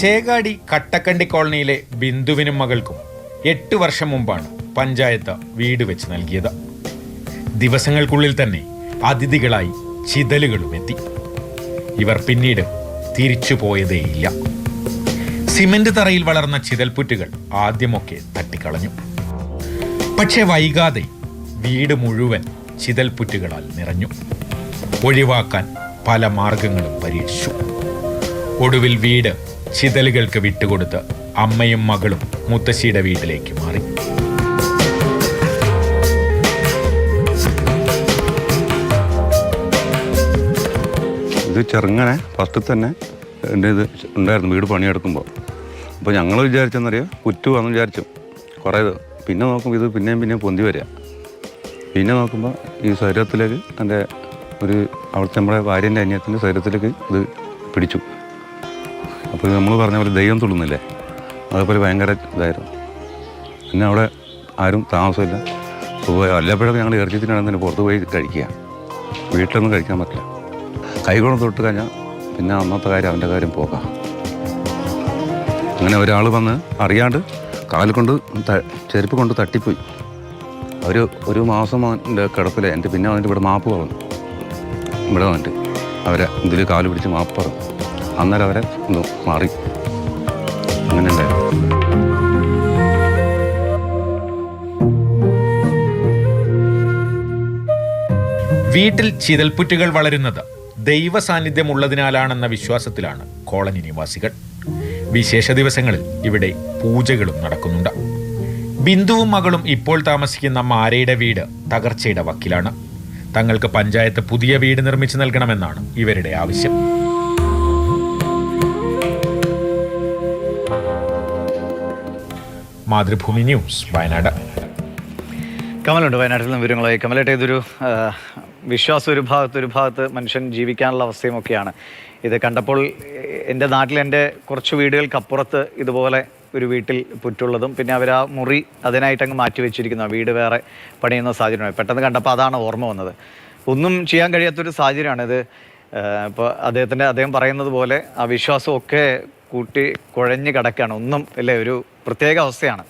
ചേകാടി കട്ടക്കണ്ടി കോളനിയിലെ ബിന്ദുവിനും മകൾക്കും എട്ട് വർഷം മുമ്പാണ് പഞ്ചായത്ത് വീട് വെച്ച് നൽകിയത്. ദിവസങ്ങൾക്കുള്ളിൽ തന്നെ അതിഥികളായി ചിതലുകളും എത്തി. ഇവർ പിന്നീട് തിരിച്ചു പോയതേയില്ല. സിമന്റ് തറയിൽ വളർന്ന ചിതൽപുറ്റുകൾ ആദ്യമൊക്കെ തട്ടിക്കളഞ്ഞു. പക്ഷെ വൈകാതെ വീട് മുഴുവൻ ചിതൽപുറ്റുകളാൽ നിറഞ്ഞു. ഒഴിവാക്കാൻ പല മാർഗങ്ങളും പരീക്ഷിച്ചു. ഒടുവിൽ വീട് ചിതലുകൾക്ക് വിട്ടുകൊടുത്ത് അമ്മയും മകളും മുത്തശ്ശിയുടെ വീട്ടിലേക്ക് മാറി. ഇത് ചെറുങ്ങനെ ഫസ്റ്റ് തന്നെ എന്റെ ഇത് ഉണ്ടായിരുന്നു വീട് പണിയെടുക്കുമ്പോൾ അപ്പോൾ ഞങ്ങൾ വിചാരിച്ചെന്നറിയാം കുറ്റു വന്നു വിചാരിച്ചു. കുറേ പിന്നെ നോക്കുമ്പോൾ ഇത് പിന്നെയും പിന്നെയും പൊന്തി വരിക പിന്നെ നോക്കുമ്പോൾ ഈ ശരീരത്തിലേക്ക് എന്റെ ഒരു അവിടുത്തെ നമ്മുടെ ഭാര്യന്റെ അന്യത്തിന്റെ ശരീരത്തിലേക്ക് ഇത് പിടിച്ചു. അപ്പോൾ നമ്മൾ പറഞ്ഞ പോലെ ദൈവം തുള്ളുന്നില്ലേ? അതേപോലെ ഭയങ്കര ഇതായിരുന്നു. പിന്നെ അവിടെ ആരും താമസമില്ല. അപ്പോൾ വല്ലപ്പോഴൊക്കെ ഞങ്ങൾ ഇറച്ചിത്തിനാണെന്ന് പുറത്ത് പോയി കഴിക്കുക. വീട്ടിലൊന്നും കഴിക്കാൻ പറ്റില്ല. കൈകൊണ്ട് തൊട്ട് കഴിഞ്ഞാൽ പിന്നെ അന്നത്തെ കാര്യം അവന്റെ കാര്യം പോകാം. അങ്ങനെ ഒരാൾ വന്ന് അറിയാണ്ട് കാൽ കൊണ്ട് ചെരുപ്പ് കൊണ്ട് തട്ടിപ്പോയി. അവർ ഒരു മാസം അവന്റെ കിടപ്പിലെ എന്റെ പിന്നെ വന്നിട്ട് ഇവിടെ മാപ്പ് പറഞ്ഞു. ഇവിടെ വന്നിട്ട് അവരെ ഇതിൽ കാൽ പിടിച്ച് മാപ്പ് പറഞ്ഞു. അന്നേരം അവരെ ഒന്ന് മാറി. അങ്ങനെ വീട്ടിൽ ചിതൽപ്പുറ്റുകൾ വളരുന്നത് ദൈവ സാന്നിധ്യം ഉള്ളതിനാലാണെന്ന വിശ്വാസത്തിലാണ് കോളനി നിവാസികൾ. വിശേഷ ദിവസങ്ങളിൽ ഇവിടെ പൂജകളും നടക്കുന്നുണ്ട്. ബിന്ദുവും മകളും ഇപ്പോൾ താമസിക്കുന്ന മാരയുടെ വീട് തകർച്ചയുടെ വക്കിലാണ്. തങ്ങൾക്ക് പഞ്ചായത്ത് പുതിയ വീട് നിർമ്മിച്ചു നൽകണമെന്നാണ് ഇവരുടെ ആവശ്യം. മാതൃഭൂമി ന്യൂസ് വയനാട്. കമലുണ്ട്. വയനാട്ടിൽ നിന്ന് വിവരങ്ങളായി കമലേട്ട. ഇതൊരു വിശ്വാസം ഒരു ഭാഗത്ത് ഒരു ഭാഗത്ത് മനുഷ്യൻ ജീവിക്കാനുള്ള അവസ്ഥയും ഒക്കെയാണ് ഇത് കണ്ടപ്പോൾ എന്റെ നാട്ടിൽ എന്റെ കുറച്ച് വീടുകൾക്കപ്പുറത്ത് ഇതുപോലെ ഒരു വീട്ടിൽ പുറ്റുള്ളതും പിന്നെ അവർ ആ മുറി അതിനായിട്ടങ്ങ് മാറ്റി വെച്ചിരിക്കുന്നു. വീട് വേറെ പണിയുന്ന സാഹചര്യമാണ്. പെട്ടെന്ന് കണ്ടപ്പോൾ അതാണ് ഓർമ്മ വന്നത്. ഒന്നും ചെയ്യാൻ കഴിയാത്തൊരു സാഹചര്യമാണ് ഇത്. ഇപ്പോൾ അദ്ദേഹത്തിന്റെ അദ്ദേഹം പറയുന്നത് പോലെ ആ വിശ്വാസമൊക്കെ കൂട്ടി കുഴഞ്ഞ് കിടക്കുകയാണ്. ഒന്നും അല്ലേ ഒരു പ്രത്യേക അവസ്ഥയാണ്.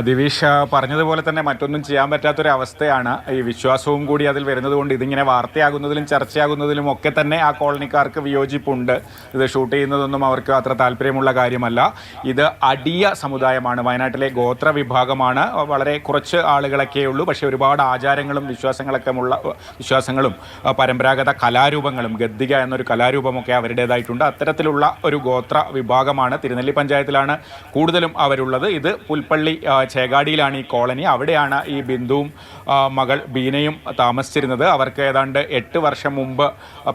ദിവിഷ് പറഞ്ഞതുപോലെ തന്നെ മറ്റൊന്നും ചെയ്യാൻ പറ്റാത്തൊരവസ്ഥയാണ് ഈ വിശ്വാസവും കൂടി അതിൽ വരുന്നത് കൊണ്ട് ഇതിങ്ങനെ വാർത്തയാകുന്നതിലും ചർച്ചയാകുന്നതിലും ഒക്കെ തന്നെ ആ കോളനിക്കാർക്ക് വിയോജിപ്പുണ്ട്. ഇത് ഷൂട്ട് ചെയ്യുന്നതൊന്നും അവർക്ക് അത്ര താല്പര്യമുള്ള കാര്യമല്ല. ഇത് അടിയ സമുദായമാണ്. വയനാട്ടിലെ ഗോത്ര വിഭാഗമാണ്. വളരെ കുറച്ച് ആളുകളൊക്കെ ഉള്ളൂ. പക്ഷേ ഒരുപാട് ആചാരങ്ങളും വിശ്വാസങ്ങളൊക്കെ ഉള്ള വിശ്വാസങ്ങളും പരമ്പരാഗത കലാരൂപങ്ങളും ഗദ്ദിക എന്നൊരു കലാരൂപമൊക്കെ അവരുടേതായിട്ടുണ്ട്. അത്തരത്തിലുള്ള ഒരു ഗോത്ര വിഭാഗമാണ് തിരുനെല്ലി പഞ്ചായത്തിലാണ് കൂടുതലും അവരുള്ളത്. ഇത് പുൽപ്പള്ളി ചേകാടിയിലാണ് ഈ കോളനി. അവിടെയാണ് ഈ ബിന്ദുവും മകൾ ബീനയും താമസിച്ചിരുന്നത്. അവർക്ക് ഏതാണ്ട് എട്ട് വർഷം മുമ്പ്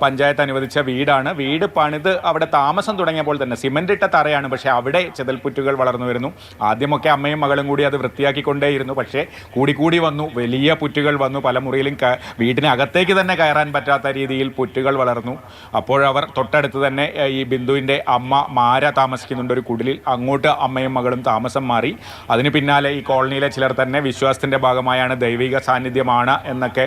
പഞ്ചായത്ത് അനുവദിച്ച വീടാണ്. വീട് പണിത് അവിടെ താമസം തുടങ്ങിയപ്പോൾ തന്നെ സിമന്റ് ഇട്ട തറയാണ്. പക്ഷേ അവിടെ ചെതൽപ്പുറ്റുകൾ വളർന്നു വരുന്നു. ആദ്യമൊക്കെ അമ്മയും മകളും കൂടി അത് വൃത്തിയാക്കിക്കൊണ്ടേയിരുന്നു. പക്ഷേ കൂടിക്കൂടി വന്നു. വലിയ പുറ്റുകൾ വന്നു. പല മുറിയിലും വീടിനകത്തേക്ക് തന്നെ കയറാൻ പറ്റാത്ത രീതിയിൽ പുറ്റുകൾ വളർന്നു. അപ്പോഴവർ തൊട്ടടുത്ത് തന്നെ ഈ ബിന്ദുവിന്റെ അമ്മ മാര താമസിക്കുന്നുണ്ട്. ഒരു കുടിലിൽ അങ്ങോട്ട് അമ്മയും മകളും താമസം മാറി. അതിന് പിന്നാലെ ഈ കോളനിയിലെ ചിലർ തന്നെ വിശ്വാസത്തിന്റെ ഭാഗമായാണ് ദൈവിക സാന്നിധ്യമാണ് എന്നൊക്കെ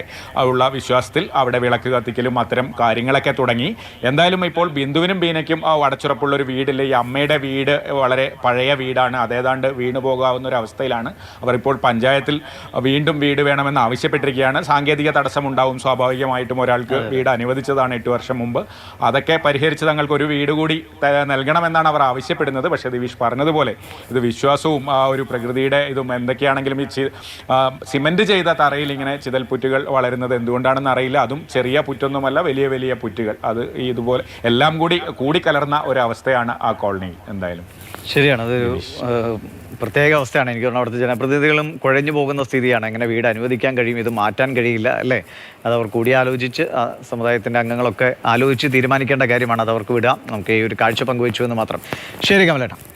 ഉള്ള വിശ്വാസത്തിൽ അവിടെ വിളക്ക് കത്തിക്കലും അത്തരം കാര്യങ്ങളൊക്കെ തുടങ്ങി. എന്തായാലും ഇപ്പോൾ ബിന്ദുവിനും ബീനയ്ക്കും ആ അടച്ചുറപ്പുള്ള ഒരു വീടില്ല. ഈ അമ്മയുടെ വീട് വളരെ പഴയ വീടാണ്. അതേതാണ്ട് വീണു പോകാവുന്ന ഒരു അവസ്ഥയിലാണ്. അവർ ഇപ്പോൾ പഞ്ചായത്തിൽ വീണ്ടും വീട് വേണമെന്ന് ആവശ്യപ്പെട്ടിരിക്കുകയാണ്. സാങ്കേതിക തടസ്സമുണ്ടാവും സ്വാഭാവികമായിട്ടും ഒരാൾക്ക് വീട് അനുവദിച്ചതാണ് എട്ട് വർഷം മുമ്പ്. അതൊക്കെ പരിഹരിച്ച് തങ്ങൾക്ക് ഒരു വീട് കൂടി നൽകണമെന്നാണ് അവർ ആവശ്യപ്പെടുന്നത്. പക്ഷേ ദിവിഷ് പറഞ്ഞതുപോലെ ഇത് വിശ്വാസവും ആ ഒരു പ്രകൃതിയുടെ ഇതും എന്തൊക്കെയാണെങ്കിലും ഈ സിമന്റ് ചെയ്ത തറയിൽ ഇങ്ങനെ ചിതൽപുറ്റുകൾ വളരുന്നത് എന്തുകൊണ്ടാണെന്ന് അറിയില്ല. അതും ചെറിയ പുറ്റൊന്നുമല്ല വലിയ വലിയ പുറ്റുകൾ. അത് ഈ ഇതുപോലെ എല്ലാം കൂടി കൂടിക്കലർന്ന ഒരു അവസ്ഥയാണ് ആ കോളനി എന്തായാലും. ശരിയാണ്. അതൊരു പ്രത്യേക അവസ്ഥയാണ്. എനിക്ക് തോന്നുന്നത് അവിടുത്തെ ജനപ്രതിനിധികളും കുഴഞ്ഞു പോകുന്ന സ്ഥിതിയാണ്. എങ്ങനെ വീട് അനുവദിക്കാൻ കഴിയും ഇത് മാറ്റാൻ കഴിയില്ല അല്ലേ? അത് അവർ കൂടിയാലോചിച്ച് ആ സമുദായത്തിന്റെ അംഗങ്ങളൊക്കെ ആലോചിച്ച് തീരുമാനിക്കേണ്ട കാര്യമാണ്. അത് അവർക്ക് വിടാം. നമുക്ക് ഈ ഒരു കാഴ്ച പങ്കുവച്ചു എന്ന് മാത്രം. ശരി കമലേട്ട.